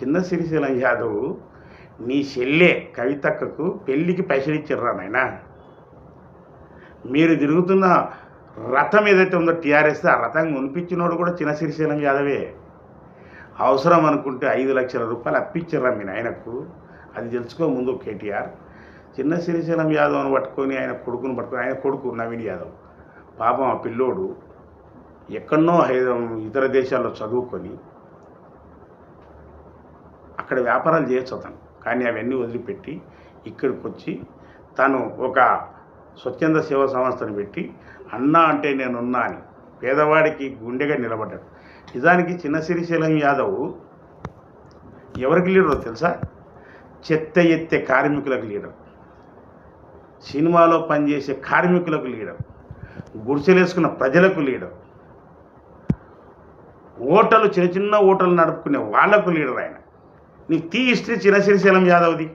చిన్న శ్రీశైలం యాదవ్ నీ చెల్లె కవితక్కకు పెళ్ళికి పైసలు ఇచ్చిర్రా నాయనా. మీరు తిరుగుతున్న రథం ఏదైతే ఉందో టీఆర్ఎస్ ఆ రథం కొనిపించినోడు కూడా చిన్న శ్రీశైలం యాదవే. అవసరం అనుకుంటే ఐదు లక్షల రూపాయలు అప్పించారా మీ నాయనకు. అది తెలుసుకో ముందు కేటీఆర్. చిన్న శ్రీశైలం యాదవ్ని పట్టుకొని ఆయన కొడుకుని పట్టుకొని ఆయన కొడుకు నవీన్ యాదవ్. పాపం ఆ పిల్లోడు ఎక్కడనో ఇతర దేశాల్లో చదువుకొని అక్కడ వ్యాపారాలు చేయొచ్చు అతను. కానీ అవన్నీ వదిలిపెట్టి ఇక్కడికి వచ్చి తను ఒక స్వచ్ఛంద సేవా సంస్థను పెట్టి అన్నా అంటే నేనున్నా అని పేదవాడికి గుండెగా నిలబడ్డాడు. నిజానికి చిన్న శ్రీశైలం యాదవ్ ఎవరికి లీడరో తెలుసా? చెత్త ఎత్తే కార్మికులకు లీడర్. సినిమాలో పనిచేసే కార్మికులకు లీడర్. గుడిసెలేసుకున్న ప్రజలకు లీడర్. ఓటలు చిన్న చిన్న ఓటలు నడుపుకునే వాళ్ళకు లీడర్ ఆయన. నీ తీ హిస్టరీ చిన్న శ్రీశైలం యాదవ్ది.